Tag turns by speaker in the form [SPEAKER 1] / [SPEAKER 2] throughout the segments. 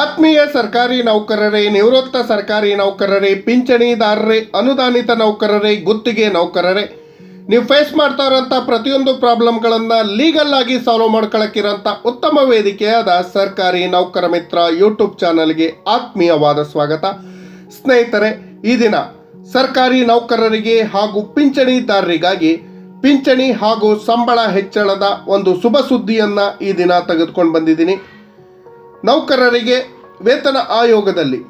[SPEAKER 1] ಆತ್ಮೀಯ ಸರ್ಕಾರಿ ನೌಕರರೇ, ನಿವೃತ್ತ ಸರ್ಕಾರಿ ನೌಕರರೇ, ಪಿಂಚಣಿದಾರರೇ, ಅನುದಾನಿತ ನೌಕರರೇ, ಗುತ್ತಿಗೆ ನೌಕರರೇ, ನೀವು ಫೇಸ್ ಮಾಡ್ತಾ ಇರೋಂಥ ಪ್ರತಿಯೊಂದು ಪ್ರಾಬ್ಲಮ್ಗಳನ್ನು ಲೀಗಲ್ ಆಗಿ ಸಾಲ್ವ್ ಮಾಡ್ಕೊಳಕ್ಕಿರೋಂಥ ಉತ್ತಮ ವೇದಿಕೆಯಾದ ಸರ್ಕಾರಿ ನೌಕರ ಮಿತ್ರ ಯೂಟ್ಯೂಬ್ ಚಾನಲ್ಗೆ ಆತ್ಮೀಯವಾದ ಸ್ವಾಗತ. ಸ್ನೇಹಿತರೆ, ಈ ದಿನ ಸರ್ಕಾರಿ ನೌಕರರಿಗೆ ಹಾಗೂ ಪಿಂಚಣಿದಾರರಿಗಾಗಿ ಪಿಂಚಣಿ ಹಾಗೂ ಸಂಬಳ ಹೆಚ್ಚಳದ ಒಂದು ಶುಭ ಸುದ್ದಿಯನ್ನು ಈ ದಿನ ತೆಗೆದುಕೊಂಡು ಬಂದಿದ್ದೀನಿ. ನೌಕರರಿಗೆ ವೇತನ ಆಯೋಗದಲ್ಲಿ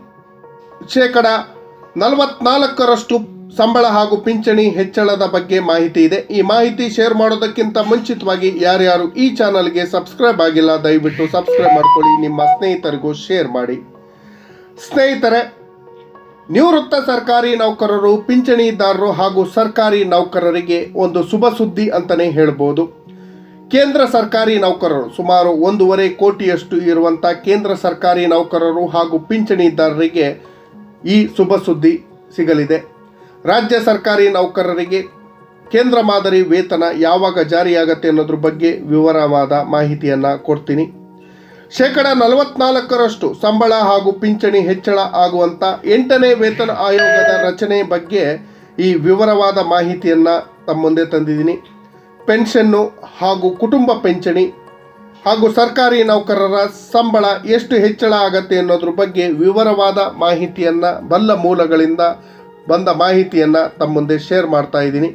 [SPEAKER 1] ಶೇಕಡ ನಲವತ್ನಾಲ್ಕರಷ್ಟು ಸಂಬಳ ಹಾಗೂ ಪಿಂಚಣಿ ಹೆಚ್ಚಳದ ಬಗ್ಗೆ ಮಾಹಿತಿ ಇದೆ. ಈ ಮಾಹಿತಿ ಶೇರ್ ಮಾಡೋದಕ್ಕಿಂತ ಮುಂಚಿತವಾಗಿ ಯಾರ್ಯಾರು ಈ ಚಾನಲ್ಗೆ ಸಬ್ಸ್ಕ್ರೈಬ್ ಆಗಿಲ್ಲ, ದಯವಿಟ್ಟು ಸಬ್ಸ್ಕ್ರೈಬ್ ಮಾಡ್ಕೊಳ್ಳಿ. ನಿಮ್ಮ ಸ್ನೇಹಿತರಿಗೂ ಶೇರ್ ಮಾಡಿ. ಸ್ನೇಹಿತರೆ, ನಿವೃತ್ತ ಸರ್ಕಾರಿ ನೌಕರರು, ಪಿಂಚಣಿದಾರರು ಹಾಗೂ ಸರ್ಕಾರಿ ನೌಕರರಿಗೆ ಒಂದು ಶುಭ ಸುದ್ದಿ ಅಂತಲೇ ಹೇಳ್ಬೋದು. ಕೇಂದ್ರ ಸರ್ಕಾರಿ ನೌಕರರು ಸುಮಾರು ಒಂದೂವರೆ ಕೋಟಿಯಷ್ಟು ಇರುವಂಥ ಕೇಂದ್ರ ಸರ್ಕಾರಿ ನೌಕರರು ಹಾಗೂ ಪಿಂಚಣಿದಾರರಿಗೆ ಈ ಶುಭ ಸುದ್ದಿ ಸಿಗಲಿದೆ. ರಾಜ್ಯ ಸರ್ಕಾರಿ ನೌಕರರಿಗೆ ಕೇಂದ್ರ ಮಾದರಿ ವೇತನ ಯಾವಾಗ ಜಾರಿಯಾಗತ್ತೆ ಅನ್ನೋದ್ರ ಬಗ್ಗೆ ವಿವರವಾದ ಮಾಹಿತಿಯನ್ನು ಕೊಡ್ತೀನಿ. ಶೇಕಡ ನಲವತ್ನಾಲ್ಕರಷ್ಟು ಸಂಬಳ ಹಾಗೂ ಪಿಂಚಣಿ ಹೆಚ್ಚಳ ಆಗುವಂಥ ಎಂಟನೇ ವೇತನ ಆಯೋಗದ ರಚನೆ ಬಗ್ಗೆ ಈ ವಿವರವಾದ ಮಾಹಿತಿಯನ್ನು ತಮ್ಮ ಮುಂದೆ ತಂದಿದ್ದೀನಿ. ಪೆನ್ಷನ್ನು ಹಾಗೂ ಕುಟುಂಬ ಪೆಂಚಣಿ ಹಾಗೂ ಸರ್ಕಾರಿ ನೌಕರರ ಸಂಬಳ ಎಷ್ಟು ಹೆಚ್ಚಳ ಆಗತ್ತೆ ಅನ್ನೋದ್ರ ಬಗ್ಗೆ ವಿವರವಾದ ಮಾಹಿತಿಯನ್ನು ಬಲ್ಲ ಮೂಲಗಳಿಂದ ಬಂದ ಮಾಹಿತಿಯನ್ನು ತಮ್ಮ ಮುಂದೆ ಶೇರ್ ಮಾಡ್ತಾ ಇದ್ದೀನಿ.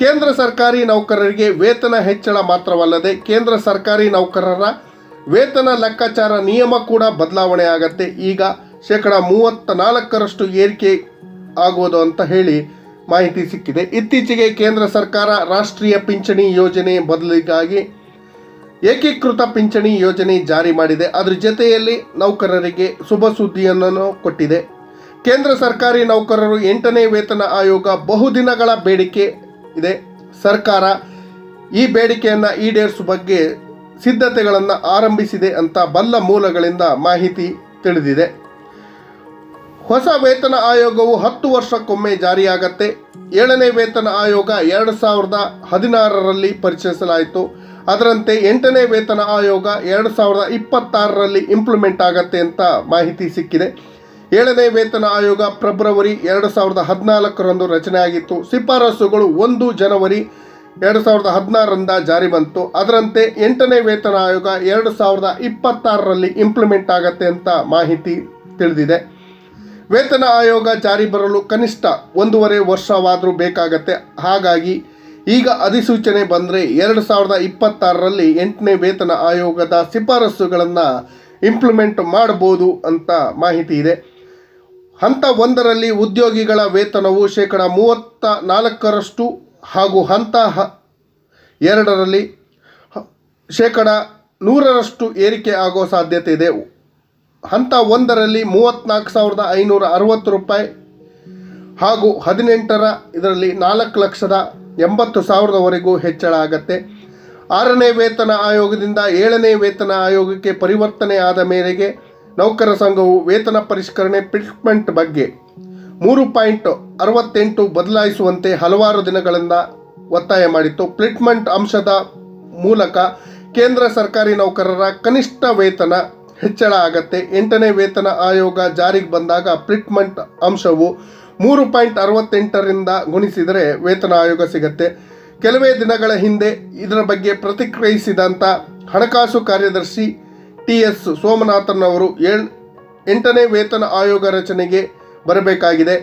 [SPEAKER 1] ಕೇಂದ್ರ ಸರ್ಕಾರಿ ನೌಕರರಿಗೆ ವೇತನ ಹೆಚ್ಚಳ ಮಾತ್ರವಲ್ಲದೆ ಕೇಂದ್ರ ಸರ್ಕಾರಿ ನೌಕರರ ವೇತನ ಲೆಕ್ಕಾಚಾರ ನಿಯಮ ಕೂಡ ಬದಲಾವಣೆ ಆಗತ್ತೆ. ಈಗ ಶೇಕಡ ಮೂವತ್ತ ನಾಲ್ಕರಷ್ಟು ಏರಿಕೆ ಆಗುವುದು ಅಂತ ಹೇಳಿ ಮಾಹಿತಿ ಸಿಕ್ಕಿದೆ. ಇತ್ತೀಚೆಗೆ ಕೇಂದ್ರ ಸರ್ಕಾರ ರಾಷ್ಟ್ರೀಯ ಪಿಂಚಣಿ ಯೋಜನೆ ಬದಲಿಗಾಗಿ ಏಕೀಕೃತ ಪಿಂಚಣಿ ಯೋಜನೆ ಜಾರಿ ಮಾಡಿದೆ. ಅದರ ಜೊತೆಯಲ್ಲಿ ನೌಕರರಿಗೆ ಶುಭ ಸುದ್ದಿಯನ್ನು ಕೊಟ್ಟಿದೆ. ಕೇಂದ್ರ ಸರ್ಕಾರಿ ನೌಕರರು ಎಂಟನೇ ವೇತನ ಆಯೋಗ ಬಹುದಿನಗಳ ಬೇಡಿಕೆ ಇದೆ. ಸರ್ಕಾರ ಈ ಬೇಡಿಕೆಯನ್ನು ಈಡೇರಿಸುವ ಬಗ್ಗೆ ಸಿದ್ಧತೆಗಳನ್ನು ಆರಂಭಿಸಿದೆ ಅಂತ ಬಲ್ಲ ಮೂಲಗಳಿಂದ ಮಾಹಿತಿ ತಿಳಿದಿದೆ. ಹೊಸ ವೇತನ ಆಯೋಗವು ಹತ್ತು ವರ್ಷಕ್ಕೊಮ್ಮೆ ಜಾರಿಯಾಗತ್ತೆ. ಏಳನೇ ವೇತನ ಆಯೋಗ ಎರಡು ಸಾವಿರದ ಹದಿನಾರರಲ್ಲಿ ಪರಿಚಯಿಸಲಾಯಿತು. ಅದರಂತೆ ಎಂಟನೇ ವೇತನ ಆಯೋಗ ಎರಡು ಸಾವಿರದ ಇಪ್ಪತ್ತಾರರಲ್ಲಿ ಇಂಪ್ಲಿಮೆಂಟ್ ಆಗತ್ತೆ ಅಂತ ಮಾಹಿತಿ ಸಿಕ್ಕಿದೆ. ಏಳನೇ ವೇತನ ಆಯೋಗ ಫೆಬ್ರವರಿ ಎರಡು ಸಾವಿರದ ಹದಿನಾಲ್ಕರಂದು ರಚನೆಯಾಗಿತ್ತು ಶಿಫಾರಸುಗಳು ಒಂದು ಜನವರಿ ಎರಡು ಸಾವಿರದ ಹದಿನಾರರಿಂದ ಜಾರಿ ಬಂತು. ಅದರಂತೆ ಎಂಟನೇ ವೇತನ ಆಯೋಗ ಎರಡು ಸಾವಿರದ ಇಪ್ಪತ್ತಾರರಲ್ಲಿ ಇಂಪ್ಲಿಮೆಂಟ್ ಆಗತ್ತೆ ಅಂತ ಮಾಹಿತಿ ತಿಳಿದಿದೆ. ವೇತನ ಆಯೋಗ ಜಾರಿ ಬರಲು ಕನಿಷ್ಠ ಒಂದೂವರೆ ವರ್ಷವಾದರೂ ಬೇಕಾಗತ್ತೆ. ಹಾಗಾಗಿ ಈಗ ಅಧಿಸೂಚನೆ ಬಂದರೆ ಎರಡು ಸಾವಿರದ ಇಪ್ಪತ್ತಾರರಲ್ಲಿ ಎಂಟನೇ ವೇತನ ಆಯೋಗದ ಶಿಫಾರಸುಗಳನ್ನು ಇಂಪ್ಲಿಮೆಂಟ್ ಮಾಡ್ಬೋದು ಅಂತ ಮಾಹಿತಿ ಇದೆ. ಹಂತ ಒಂದರಲ್ಲಿ ಉದ್ಯೋಗಿಗಳ ವೇತನವು ಶೇಕಡ ಮೂವತ್ತ ನಾಲ್ಕರಷ್ಟು ಹಾಗೂ ಹಂತ ಹ ಎರಡರಲ್ಲಿ ಶೇಕಡ ನೂರರಷ್ಟು ಏರಿಕೆ ಆಗೋ ಸಾಧ್ಯತೆ ಇದೆ. ಹಂತ ಒಂದರಲ್ಲಿ ಮೂವತ್ತ್ನಾಲ್ಕು ಸಾವಿರದ ಐನೂರ ಅರವತ್ತು ರೂಪಾಯಿ ಹಾಗೂ ಹದಿನೆಂಟರ ಇದರಲ್ಲಿ ನಾಲ್ಕು ಲಕ್ಷದ ಎಂಬತ್ತು ಸಾವಿರದವರೆಗೂ ಹೆಚ್ಚಳ ಆಗತ್ತೆ. ಆರನೇ ವೇತನ ಆಯೋಗದಿಂದ ಏಳನೇ ವೇತನ ಆಯೋಗಕ್ಕೆ ಪರಿವರ್ತನೆ ಆದ ಮೇರೆಗೆ ನೌಕರ ಸಂಘವು ವೇತನ ಪರಿಷ್ಕರಣೆ ಪಿಟ್ಮೆಂಟ್ ಬಗ್ಗೆ ಮೂರು ಪಾಯಿಂಟ್ ಅರವತ್ತೆಂಟು ಬದಲಾಯಿಸುವಂತೆ ಹಲವಾರು ದಿನಗಳಿಂದ ಒತ್ತಾಯ ಮಾಡಿತ್ತು. ಪ್ಲಿಟ್ಮೆಂಟ್ ಅಂಶದ ಮೂಲಕ ಕೇಂದ್ರ ಸರ್ಕಾರಿ ನೌಕರರ ಕನಿಷ್ಠ ವೇತನ ಹೆಚ್ಚಳ ಆಗತ್ತೆ. ಎಂಟನೇ ವೇತನ ಆಯೋಗ ಜಾರಿಗೆ ಬಂದಾಗ ಪ್ರಿಟ್ಮೆಂಟ್ ಅಂಶವು ಮೂರು ಪಾಯಿಂಟ್ ಅರವತ್ತೆಂಟರಿಂದ ಗುಣಿಸಿದರೆ ವೇತನ ಆಯೋಗ ಸಿಗತ್ತೆ. ಕೆಲವೇ ದಿನಗಳ ಹಿಂದೆ ಇದರ ಬಗ್ಗೆ ಪ್ರತಿಕ್ರಿಯಿಸಿದಂಥ ಹಣಕಾಸು ಕಾರ್ಯದರ್ಶಿ ಟಿ ಎಸ್ ಸೋಮನಾಥನ್ ಅವರು ಎಂಟನೇ ವೇತನ ಆಯೋಗ ರಚನೆಗೆ ಬರಬೇಕಾಗಿದೆ.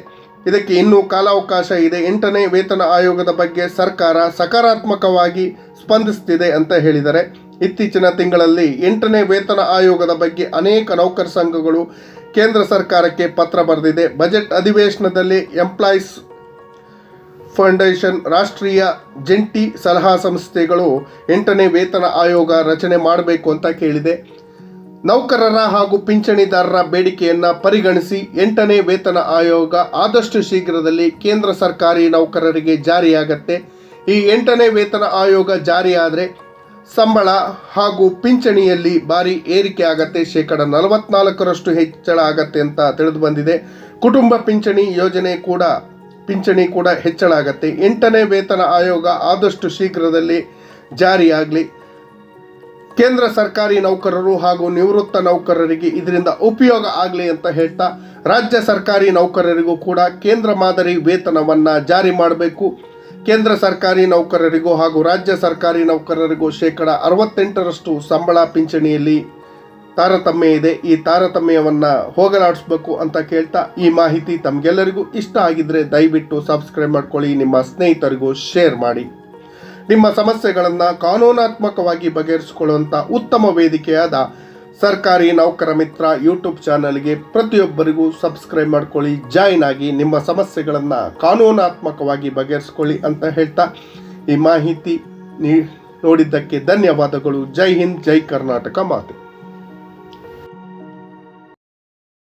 [SPEAKER 1] ಇದಕ್ಕೆ ಇನ್ನೂ ಕಾಲಾವಕಾಶ ಇದೆ. ಎಂಟನೇ ವೇತನ ಆಯೋಗದ ಬಗ್ಗೆ ಸರ್ಕಾರ ಸಕಾರಾತ್ಮಕವಾಗಿ ಸ್ಪಂದಿಸುತ್ತಿದೆ ಅಂತ ಹೇಳಿದ್ದಾರೆ ಇತ್ತೀಚಿನ ತಿಂಗಳಲ್ಲಿ ಎಂಟನೇ ವೇತನ ಆಯೋಗದ ಬಗ್ಗೆ ಅನೇಕ ನೌಕರ ಸಂಘಗಳು ಕೇಂದ್ರ ಸರ್ಕಾರಕ್ಕೆ ಪತ್ರ ಬರೆದಿದೆ. ಬಜೆಟ್ ಅಧಿವೇಶನದಲ್ಲಿ ಎಂಪ್ಲಾಯೀಸ್ ಫೌಂಡೇಶನ್, ರಾಷ್ಟ್ರೀಯ ಜಂಟಿ ಸಲಹಾ ಸಂಸ್ಥೆಗಳು ಎಂಟನೇ ವೇತನ ಆಯೋಗ ರಚನೆ ಮಾಡಬೇಕು ಅಂತ ಕೇಳಿದೆ. ನೌಕರರ ಹಾಗೂ ಪಿಂಚಣಿದಾರರ ಬೇಡಿಕೆಯನ್ನು ಪರಿಗಣಿಸಿ ಎಂಟನೇ ವೇತನ ಆಯೋಗ ಆದಷ್ಟು ಶೀಘ್ರದಲ್ಲಿ ಕೇಂದ್ರ ಸರ್ಕಾರಿ ನೌಕರರಿಗೆ ಜಾರಿಯಾಗತ್ತೆ. ಈ ಎಂಟನೇ ವೇತನ ಆಯೋಗ ಜಾರಿಯಾದರೆ ಸಂಬಳ ಹಾಗೂ ಪಿಂಚಣಿಯಲ್ಲಿ ಭಾರಿ ಏರಿಕೆ ಆಗತ್ತೆ. ಶೇಕಡ ನಲವತ್ನಾಲ್ಕರಷ್ಟು ಹೆಚ್ಚಳ ಆಗತ್ತೆ ಅಂತ ತಿಳಿದು ಬಂದಿದೆ. ಕುಟುಂಬ ಪಿಂಚಣಿ ಯೋಜನೆ ಕೂಡ, ಪಿಂಚಣಿ ಕೂಡ ಹೆಚ್ಚಳ ಆಗತ್ತೆ. ಎಂಟನೇ ವೇತನ ಆಯೋಗ ಆದಷ್ಟು ಶೀಘ್ರದಲ್ಲಿ ಜಾರಿಯಾಗಲಿ. ಕೇಂದ್ರ ಸರ್ಕಾರಿ ನೌಕರರು ಹಾಗೂ ನಿವೃತ್ತ ನೌಕರರಿಗೆ ಇದರಿಂದ ಉಪಯೋಗ ಆಗಲಿ ಅಂತ ಹೇಳ್ತಾ, ರಾಜ್ಯ ಸರ್ಕಾರಿ ನೌಕರರಿಗೂ ಕೂಡ ಕೇಂದ್ರ ಮಾದರಿ ವೇತನವನ್ನು ಜಾರಿ ಮಾಡಬೇಕು. ಕೇಂದ್ರ ಸರ್ಕಾರಿ ನೌಕರರಿಗೂ ಹಾಗೂ ರಾಜ್ಯ ಸರ್ಕಾರಿ ನೌಕರರಿಗೂ ಶೇಕಡ ಅರವತ್ತೆಂಟರಷ್ಟು ಸಂಬಳ ಪಿಂಚಣಿಯಲ್ಲಿ ತಾರತಮ್ಯ ಇದೆ. ಈ ತಾರತಮ್ಯವನ್ನು ಹೋಗಲಾಡಿಸ್ಬೇಕು ಅಂತ ಕೇಳ್ತಾ ಈ ಮಾಹಿತಿ ತಮಗೆಲ್ಲರಿಗೂ ಇಷ್ಟ ಆಗಿದ್ರೆ ದಯವಿಟ್ಟು ಸಬ್ಸ್ಕ್ರೈಬ್ ಮಾಡ್ಕೊಳ್ಳಿ, ನಿಮ್ಮ ಸ್ನೇಹಿತರಿಗೂ ಶೇರ್ ಮಾಡಿ. ನಿಮ್ಮ ಸಮಸ್ಯೆಗಳನ್ನು ಕಾನೂನಾತ್ಮಕವಾಗಿ ಬಗೆಹರಿಸಿಕೊಳ್ಳುವಂಥ ಉತ್ತಮ ವೇದಿಕೆಯಾದ ಸರ್ಕಾರಿ ನೌಕರ ಮಿತ್ರ ಯೂಟ್ಯೂಬ್ ಚಾನಲ್ಗೆ ಪ್ರತಿಯೊಬ್ಬರಿಗೂ ಸಬ್ಸ್ಕ್ರೈಬ್ ಮಾಡ್ಕೊಳ್ಳಿ, ಜಾಯಿನ್ ಆಗಿ ನಿಮ್ಮ ಸಮಸ್ಯೆಗಳನ್ನು ಕಾನೂನಾತ್ಮಕವಾಗಿ ಬಗೆಹರಿಸ್ಕೊಳ್ಳಿ ಅಂತ ಹೇಳ್ತಾ ಈ ಮಾಹಿತಿ ನೀ ನೋಡಿದ್ದಕ್ಕೆ ಧನ್ಯವಾದಗಳು. ಜೈ ಹಿಂದ್, ಜೈ ಕರ್ನಾಟಕ ಮಾತು.